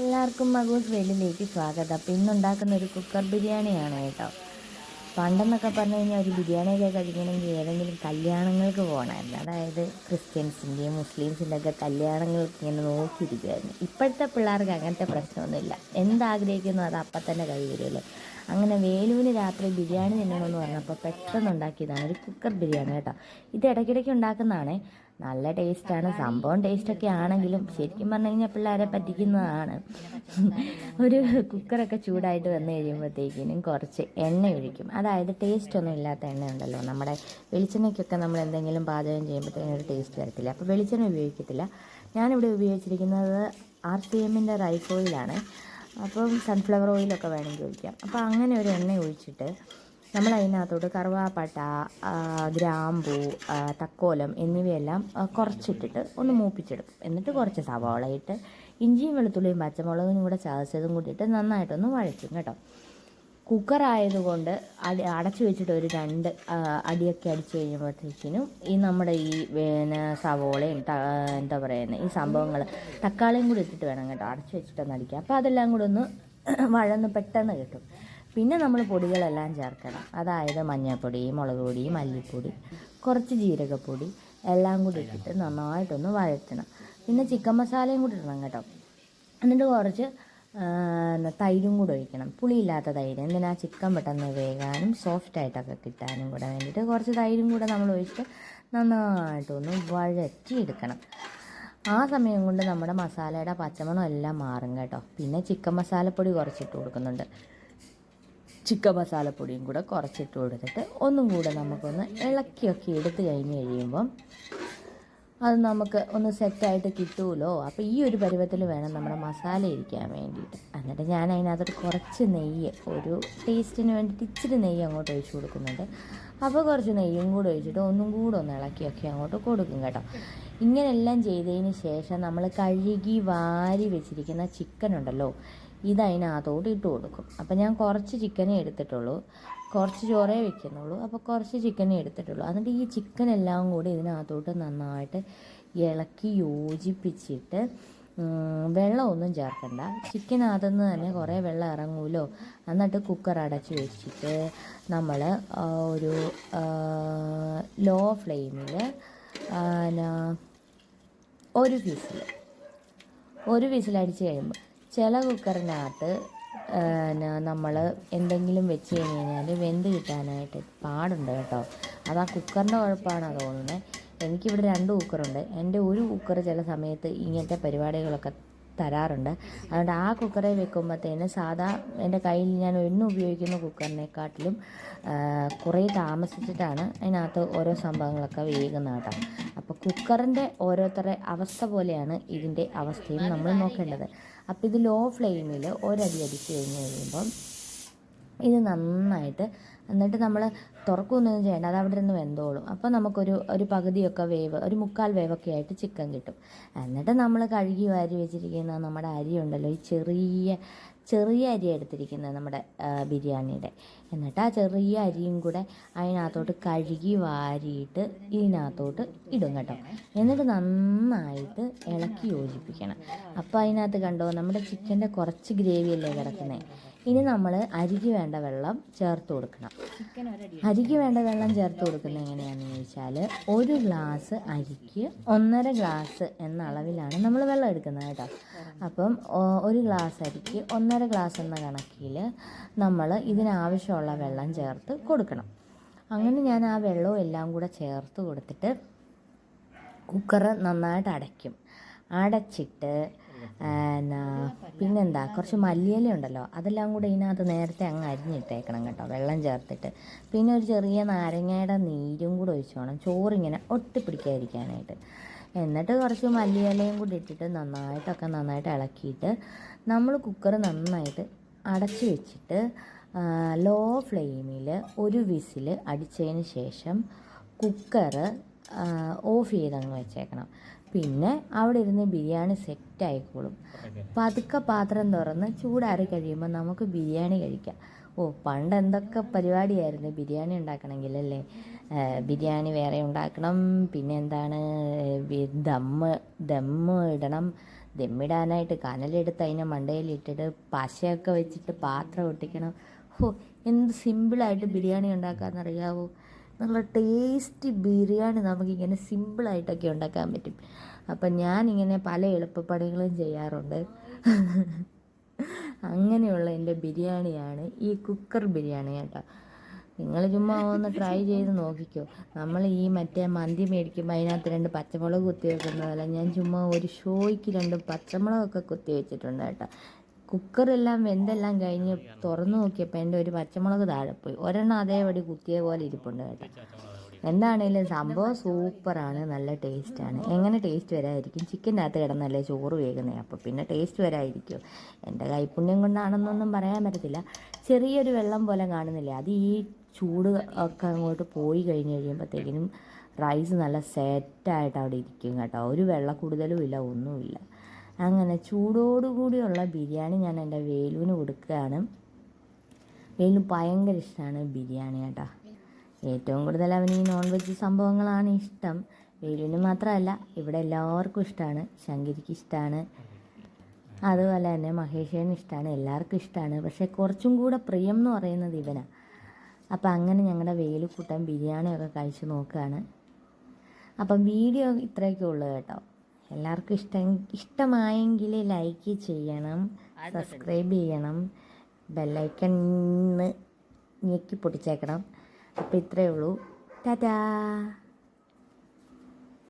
എല്ലാവർക്കും മഗൂസ് വെല്ലിലേക്ക് സ്വാഗതം. അപ്പം ഇന്നുണ്ടാക്കുന്ന ഒരു കുക്കർ ബിരിയാണിയാണ് കേട്ടോ. പണ്ടെന്നൊക്കെ പറഞ്ഞു കഴിഞ്ഞാൽ ഒരു ബിരിയാണിയൊക്കെ കഴിക്കണമെങ്കിൽ ഏതെങ്കിലും കല്യാണങ്ങൾക്ക് പോകണമായിരുന്നു. അതായത് ക്രിസ്ത്യൻസിന്റെയും മുസ്ലിംസിന്റെയൊക്കെ കല്യാണങ്ങൾക്ക് ഇങ്ങനെ നോക്കിയിരിക്കുമായിരുന്നു ഇപ്പോഴത്തെ പിള്ളേർക്ക് അങ്ങനത്തെ പ്രശ്നമൊന്നുമില്ല. എന്താഗ്രഹിക്കുന്നു അത് അപ്പം തന്നെ കൈ അങ്ങനെ വേലുവിന് രാത്രി ബിരിയാണി തിന്നണമെന്ന് പറഞ്ഞപ്പോൾ പെട്ടെന്ന് ഉണ്ടാക്കിയതാണ് ഒരു കുക്കർ ബിരിയാണി കേട്ടോ. ഇത് ഇടയ്ക്കിടയ്ക്ക് ഉണ്ടാക്കുന്നതാണേ. നല്ല ടേസ്റ്റാണ് സംഭവം ടേസ്റ്റൊക്കെ ആണെങ്കിലും ശരിക്കും പറഞ്ഞു കഴിഞ്ഞാൽ പിള്ളേരെ പറ്റിക്കുന്നതാണ്. ഒരു കുക്കറൊക്കെ ചൂടായിട്ട് വന്നു കഴിയുമ്പോഴത്തേക്കിനും കുറച്ച് എണ്ണ ഒഴിക്കും. അതായത് ടേസ്റ്റ് ഒന്നും ഇല്ലാത്ത എണ്ണ ഉണ്ടല്ലോ. നമ്മുടെ വെളിച്ചെണ്ണയ്ക്കൊക്കെ നമ്മൾ എന്തെങ്കിലും പാചകം ചെയ്യുമ്പോഴത്തേക്കും ഒരു ടേസ്റ്റ് വരത്തില്ല. അപ്പോൾ വെളിച്ചെണ്ണ ഉപയോഗിക്കത്തില്ല. ഞാനിവിടെ ഉപയോഗിച്ചിരിക്കുന്നത് ആർ സി എമ്മിന്റെ റൈസ് ഓയിലാണ്. അപ്പം സൺഫ്ലവർ ഓയിലൊക്കെ വേണമെങ്കിൽ ഒഴിക്കാം. അപ്പോൾ അങ്ങനെ ഒരു എണ്ണ ഒഴിച്ചിട്ട് നമ്മൾ അതിനകത്തോട്ട് കറുവാപ്പട്ട ഗ്രാമ്പൂ തക്കോലം എന്നിവയെല്ലാം കുറച്ചിട്ടിട്ട് ഒന്ന് മൂപ്പിച്ചെടുക്കും. എന്നിട്ട് കുറച്ച് സവാള ഇട്ട് ഇഞ്ചിയും വെളുത്തുള്ളിയും പച്ചമുളകും കൂടെ ചതച്ചതും കൂട്ടിയിട്ട് നന്നായിട്ടൊന്ന് വഴറ്റും കേട്ടോ. കുക്കർ ആയതുകൊണ്ട് അടി അടച്ചു വെച്ചിട്ട് ഒരു രണ്ട് അടിയൊക്കെ അടിച്ചു കഴിയുമ്പോഴത്തേക്കിനും ഈ നമ്മുടെ ഈ പിന്നെ സവോളയും എന്താ പറയുന്നത് ഈ സംഭവങ്ങൾ തക്കാളിയും കൂടി ഇട്ടിട്ട് വേണം കേട്ടോ അടച്ചു വെച്ചിട്ടൊന്ന് അടിക്കുക അപ്പോൾ അതെല്ലാം കൂടി ഒന്ന് വഴന്ന് പെട്ടെന്ന് കിട്ടും. പിന്നെ നമ്മൾ പൊടികളെല്ലാം ചേർക്കണം. അതായത് മഞ്ഞൾപ്പൊടി മുളക് പൊടി മല്ലിപ്പൊടി കുറച്ച് ജീരകപ്പൊടി എല്ലാം കൂടി ഇട്ടിട്ട് നന്നായിട്ടൊന്ന് വഴറ്റണം. പിന്നെ ചിക്കൻ മസാലയും കൂടി ഇടണം കേട്ടോ. എന്നിട്ട് കുറച്ച് തൈരും കൂടെ ഒഴിക്കണം. പുളിയില്ലാത്ത തൈര്. എന്തിനാ? ചിക്കൻ പെട്ടെന്ന് വേകാനും സോഫ്റ്റ് ആയിട്ടൊക്കെ കിട്ടാനും കൂടെ വേണ്ടിയിട്ട് കുറച്ച് തൈരും കൂടെ നമ്മൾ ഒഴിച്ചിട്ട് നന്നായിട്ടൊന്ന് വഴറ്റി വഴറ്റിയെടുക്കണം. ആ സമയം കൊണ്ട് നമ്മുടെ മസാലയുടെ പച്ചമണം എല്ലാം മാറും കേട്ടോ. പിന്നെ ചിക്കൻ മസാലപ്പൊടി കുറച്ചിട്ട് കൊടുക്കുന്നുണ്ട്. ചിക്കൻ മസാലപ്പൊടിയും കൂടെ കുറച്ചിട്ട് കൊടുത്തിട്ട് ഒന്നും കൂടെ നമുക്കൊന്ന് ഇളക്കിയൊക്കെ എടുത്ത് കഴിഞ്ഞ് കഴിയുമ്പം അത് നമുക്ക് ഒന്ന് സെറ്റായിട്ട് കിട്ടുമല്ലോ അപ്പോൾ ഈ ഒരു പരുവത്തിൽ വേണം നമ്മുടെ മസാല ഇരിക്കാൻ വേണ്ടിയിട്ട്. എന്നിട്ട് ഞാൻ അതിനകത്തോട്ട് കുറച്ച് നെയ്യ് ഒരു ടേസ്റ്റിന് വേണ്ടിയിട്ട് ഇച്ചിരി നെയ്യ് അങ്ങോട്ട് ഒഴിച്ച് കൊടുക്കുന്നുണ്ട്. അപ്പോൾ കുറച്ച് നെയ്യും കൂടെ ഒഴിച്ചിട്ട് ഒന്നും കൂടെ ഒന്ന് ഇളക്കിയൊക്കെ അങ്ങോട്ട് കൊടുക്കും കേട്ടോ. ഇങ്ങനെയെല്ലാം ചെയ്തതിന് ശേഷം നമ്മൾ കഴുകി വാരി വെച്ചിരിക്കുന്ന ചിക്കൻ ഉണ്ടല്ലോ ഇത് അതിനകത്തോട്ട് ഇട്ട് കൊടുക്കും അപ്പം ഞാൻ കുറച്ച് ചിക്കനേ എടുത്തിട്ടുള്ളൂ. കുറച്ച് ചോറേ വെക്കുന്നുള്ളൂ. അപ്പോൾ കുറച്ച് ചിക്കനേ എടുത്തിട്ടുള്ളൂ. എന്നിട്ട് ഈ ചിക്കൻ എല്ലാം കൂടി ഇതിനകത്തോട്ട് നന്നായിട്ട് ഇളക്കി യോജിപ്പിച്ചിട്ട് വെള്ളമൊന്നും ചേർക്കണ്ട. ചിക്കനകത്തുനിന്ന് തന്നെ കുറേ വെള്ളം ഇറങ്ങുമല്ലോ? എന്നിട്ട് കുക്കർ അടച്ച് വെച്ചിട്ട് നമ്മൾ ഒരു ലോ ഫ്ലെയിമിൽ ഒരു വിസിൽ ഒരു വിസിലടിച്ച് കഴിയുമ്പോൾ ചില കുക്കറിനകത്ത് നമ്മൾ എന്തെങ്കിലും വെച്ച് കഴിഞ്ഞ് കഴിഞ്ഞാൽ വെന്ത് കിട്ടാനായിട്ട് പാടുണ്ട് കേട്ടോ. അത് ആ കുക്കറിന്റെ കുഴപ്പമാണ് തോന്നുന്നത് എനിക്കിവിടെ രണ്ട് കുക്കറുണ്ട്. എന്റെ ഒരു കുക്കർ ചില സമയത്ത് ഇങ്ങനത്തെ പരിപാടികളൊക്കെ തരാറുണ്ട്. അതുകൊണ്ട് ആ കുക്കറെ വെക്കുമ്പോഴത്തേന് സാധാ എന്റെ കയ്യിൽ ഞാൻ ഒന്ന് ഉപയോഗിക്കുന്ന കുക്കറിനെക്കാട്ടിലും കുറേ താമസിച്ചിട്ടാണ് അതിനകത്ത് ഓരോ സംഭവങ്ങളൊക്കെ വേകുന്നത് കേട്ടോ. അപ്പോൾ കുക്കറിന്റെ ഓരോരുത്തരുടെ അവസ്ഥ പോലെയാണ് ഇതിന്റെ അവസ്ഥയും നമ്മൾ നോക്കേണ്ടത്. അപ്പോൾ ഇത് ലോ ഫ്ലെയിമിൽ ഒരടി അടിച്ച് കഴിഞ്ഞ് കഴിയുമ്പം ഇത് നന്നായിട്ട് എന്നിട്ട് നമ്മൾ തുറക്കൊന്നും ചെയ്യേണ്ട അത് അവിടെ നിന്ന് വെന്തോളും. അപ്പോൾ നമുക്കൊരു ഒരു പകുതിയൊക്കെ വേവ് ഒരു മുക്കാൽ വേവൊക്കെ ആയിട്ട് ചിക്കൻ കിട്ടും. എന്നിട്ട് നമ്മൾ കഴുകി വാരി വെച്ചിരിക്കുന്ന നമ്മുടെ അരി ഉണ്ടല്ലോ ഈ ചെറിയ ചെറിയ അരി എടുത്തിരിക്കുന്നത് നമ്മുടെ ബിരിയാണിയുടെ. എന്നിട്ട് ആ ചെറിയ അരിയും കൂടെ അതിനകത്തോട്ട് കഴുകി വാരിയിട്ട് ഇതിനകത്തോട്ട് ഇടും കേട്ടോ. എന്നിട്ട് നന്നായിട്ട് ഇളക്കി യോജിപ്പിക്കണം. അപ്പോൾ അതിനകത്ത് കണ്ടോ നമ്മുടെ ചിക്കന്റെ കുറച്ച് ഗ്രേവി അല്ലേ കിടക്കുന്നത് ഇനി നമ്മൾ അരിക്ക് വേണ്ട വെള്ളം ചേർത്ത് കൊടുക്കണം. അരിക്ക് വേണ്ട വെള്ളം ചേർത്ത് കൊടുക്കുന്നത് എങ്ങനെയാണെന്ന് ചോദിച്ചാൽ ഒരു ഗ്ലാസ് അരിക്ക് ഒന്നര ഗ്ലാസ് എന്ന അളവിലാണ് നമ്മൾ വെള്ളം എടുക്കുന്നത് കേട്ടോ. അപ്പം ഒരു ഗ്ലാസ് അരിക്ക് ഒന്നര ഗ്ലാസ് എന്ന കണക്കിൽ നമ്മൾ ഇതിനാവശ്യമുള്ള വെള്ളം ചേർത്ത് കൊടുക്കണം. അങ്ങനെ ഞാൻ ആ വെള്ളവും എല്ലാം കൂടെ ചേർത്ത് കൊടുത്തിട്ട് കുക്കർ നന്നായിട്ട് അടയ്ക്കും. അടച്ചിട്ട് എന്നാ പിന്നെന്താ കുറച്ച് മല്ലിയില ഉണ്ടല്ലോ അതെല്ലാം കൂടെ ഇതിനകത്ത് നേരത്തെ അങ്ങ് അരിഞ്ഞിട്ടേക്കണം കേട്ടോ വെള്ളം ചേർത്തിട്ട്. പിന്നെ ഒരു ചെറിയ നാരങ്ങയുടെ നീരും കൂടെ ഒഴിച്ചോണം ചോറിങ്ങനെ ഒട്ടിപ്പിടിക്കാതിരിക്കാനായിട്ട്. എന്നിട്ട് കുറച്ച് മല്ലിയിലയും കൂടി ഇട്ടിട്ട് നന്നായിട്ടൊക്കെ നന്നായിട്ട് ഇളക്കിയിട്ട് നമ്മൾ കുക്കർ നന്നായിട്ട് അടച്ചു വെച്ചിട്ട് ലോ ഫ്ലെയിമിൽ ഒരു വിസിൽ അടിച്ചതിന് ശേഷം കുക്കറ് ഓഫ് ചെയ്തങ്ങ് വെച്ചേക്കണം. പിന്നെ അവിടെ ഇരുന്ന് ബിരിയാണി സെറ്റ് ആയിക്കോളും പതുക്കെ പാത്രം തുറന്ന് ചൂടാറി കഴിയുമ്പോൾ നമുക്ക് ബിരിയാണി കഴിക്കാം. ഓ പണ്ട് എന്തൊക്കെ പരിപാടിയായിരുന്നു ബിരിയാണി ഉണ്ടാക്കണമെങ്കിൽ അല്ലേ ബിരിയാണി വേറെ ഉണ്ടാക്കണം. പിന്നെ എന്താണ്? ദമ്മ് ദമ്മ് ഇടണം. ദമ്മിടാനായിട്ട് കനലെടുത്ത് അതിനെ മണ്ടയിലിട്ടിട്ട് പശയൊക്കെ വെച്ചിട്ട് പാത്രം ഒട്ടിക്കണം. ഓ എന്ത് സിമ്പിളായിട്ട് ബിരിയാണി ഉണ്ടാക്കാമെന്നറിയാവോ നല്ല ടേസ്റ്റി ബിരിയാണി നമുക്കിങ്ങനെ സിമ്പിളായിട്ടൊക്കെ ഉണ്ടാക്കാൻ പറ്റും. അപ്പം ഞാനിങ്ങനെ പല എളുപ്പപ്പണികളും ചെയ്യാറുണ്ട്. അങ്ങനെയുള്ള എന്റെ ബിരിയാണിയാണ് ഈ കുക്കർ ബിരിയാണി കേട്ടോ. നിങ്ങൾ ചുമ്മാ ഒന്ന് ട്രൈ ചെയ്ത് നോക്കിക്കോ. നമ്മൾ ഈ മറ്റേ മന്തി മേടിക്കുമ്പോൾ അതിനകത്ത് രണ്ട് പച്ചമുളക് കുത്തി വെക്കുന്നതല്ല. ഞാൻ ചുമ്മാ ഒരു ഷോയ്ക്ക് രണ്ട് പച്ചമുളകൊക്കെ കുത്തി വെച്ചിട്ടുണ്ട് കേട്ടോ. കുക്കറെല്ലാം വെന്തെല്ലാം കഴിഞ്ഞ് തുറന്നു നോക്കിയപ്പോൾ എന്റെ ഒരു പച്ചമുളക് താഴെ പോയി. ഒരെണ്ണം അതേപടി കുത്തിയ പോലെ ഇരിപ്പുണ്ട് കേട്ടോ. എന്താണേലും സംഭവം സൂപ്പറാണ്. നല്ല ടേസ്റ്റാണ്. എങ്ങനെ ടേസ്റ്റ് വരായിരിക്കും ചിക്കന്റെ അകത്ത് കിടന്നല്ലേ ചോറ് വേകുന്നത് അപ്പോൾ പിന്നെ ടേസ്റ്റ് വരായിരിക്കും എന്റെ കൈപ്പുണ്യം കൊണ്ടാണെന്നൊന്നും പറയാൻ പറ്റത്തില്ല. ചെറിയൊരു വെള്ളം പോലെ കാണുന്നില്ലേ? അത് ഈ ചൂട് ഒക്കെ അങ്ങോട്ട് പോയി കഴിഞ്ഞ് കഴിയുമ്പോഴത്തേക്കിനും റൈസ് നല്ല സെറ്റായിട്ട് അവിടെ ഇരിക്കും കേട്ടോ. ഒരു വെള്ളം കൂടുതലും ഇല്ല ഒന്നുമില്ല. അങ്ങനെ ചൂടോടുകൂടിയുള്ള ബിരിയാണി ഞാൻ എന്റെ വേലുവിന് കൊടുക്കുകയാണ്. വേലു ഭയങ്കര ഇഷ്ടമാണ് ബിരിയാണി കേട്ടോ. ഏറ്റവും കൂടുതൽ അവന് ഈ നോൺ വെജ് സംഭവങ്ങളാണ് ഇഷ്ടം. വേലുവിന് മാത്രമല്ല ഇവിടെ എല്ലാവർക്കും ഇഷ്ടമാണ് ശങ്കരിക്ക് ഇഷ്ടമാണ് അതുപോലെ തന്നെ മഹേഷേന് ഇഷ്ടമാണ് എല്ലാവർക്കും ഇഷ്ടമാണ് പക്ഷേ കുറച്ചും കൂടെ പ്രിയം എന്ന് പറയുന്നത് ഇവനാണ് അപ്പം അങ്ങനെ ഞങ്ങളുടെ വേലുക്കൂട്ടൻ ബിരിയാണിയൊക്കെ കഴിച്ച് നോക്കുകയാണ്. അപ്പം വീഡിയോ ഇത്രയൊക്കെ ഉള്ളൂ കേട്ടോ. എല്ലാവർക്കും ഇഷ്ടം ഇഷ്ടമായെങ്കിൽ ലൈക്ക് ചെയ്യണം സബ്സ്ക്രൈബ് ചെയ്യണം ബെല്ലൈക്കൺ ഞെക്കി പൊട്ടിച്ചേക്കണം. അപ്പോൾ ഇത്രയേ ഉള്ളൂ. ടാറ്റാ.